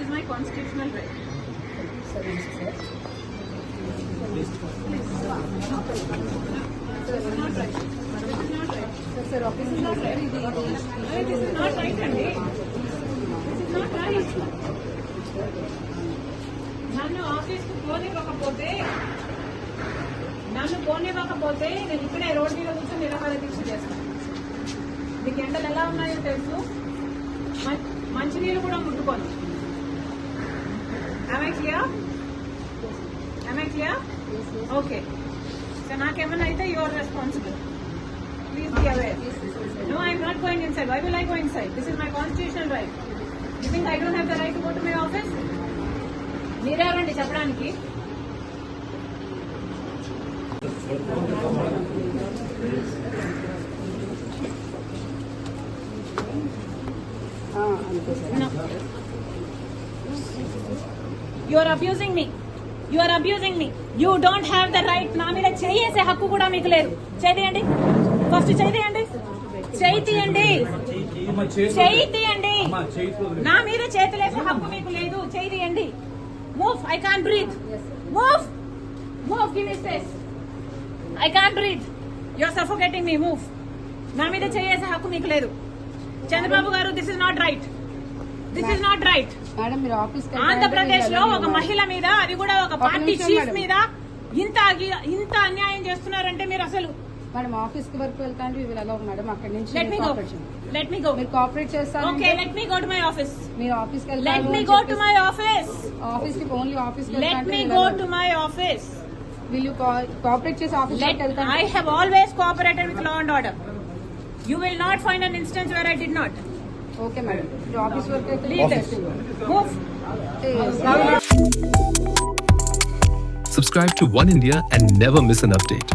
This is my constitutional right. This is not right. This is not right. Sir office is not right. This is not right అండి. This is not right. నన్ను ఆఫీస్కు పోనివ్వకపోతే నన్ను పోనివ్వకపోతే నేను ఇక్కడే road మీద కూర్చొని నిరాహార దీక్ష చేస్తాను మీకు ఎండలు ఎలా ఉన్నాయో తెలుసు మంచినీళ్ళు కూడా ముట్టుకోను Am I clear? Am I clear? Okay so నాకేమన్నా అయితే you are responsible please be aware No, I'm not going inside. Why will I go inside? This is my constitutional right. You think I don't have the right to go to my office? మీరెవరండి చెప్పడానికి sir you are abusing me you are abusing me you don't have the right నా మీద చేయేసే హక్కు కూడా మీకు లేదు. చేయండి ఫస్ట్ చేయండి చేయి తీయండి చేయి తీయండి నా మీద చేతులేసే హక్కు మీకు లేదు. చేయి తీయండి move I can't breathe move move give space I can't breathe you are suffocating me move నా మీద చేయేసే హక్కు మీకు లేదు. Chandrababu garu this is not right this is not right madam మీరు ఆఫీస్ ఆంధ్రప్రదేశ్లో ఒక మహిళ మీద అది కూడా ఒక పార్టీ చీఫ్. మీద ఇంత ఇంత అన్యాయం చేస్తున్నారంటే మీరు అసలు మేడం ఆఫీస్కి వరకు వెళ్తా అంటే వీళ్ళు అలా మేడం అక్కడి నుంచి let me go. Let me go మీరు కోఆపరేట్ చేస్తారు okay let me go to my office మీరు ఆఫీస్కి let me go to my office ఆఫీస్కి ఓన్లీ ఆఫీస్కి let me go to my office వీళ్ళు కోఆపరేట్ చేసి ఆఫీస్కి వెళ్తాను? I have always cooperated with law and order you will not find an instance where I not okay madam మీరు office work అయితే leave this move చేస్తే- Subscribe to One India and never miss an update.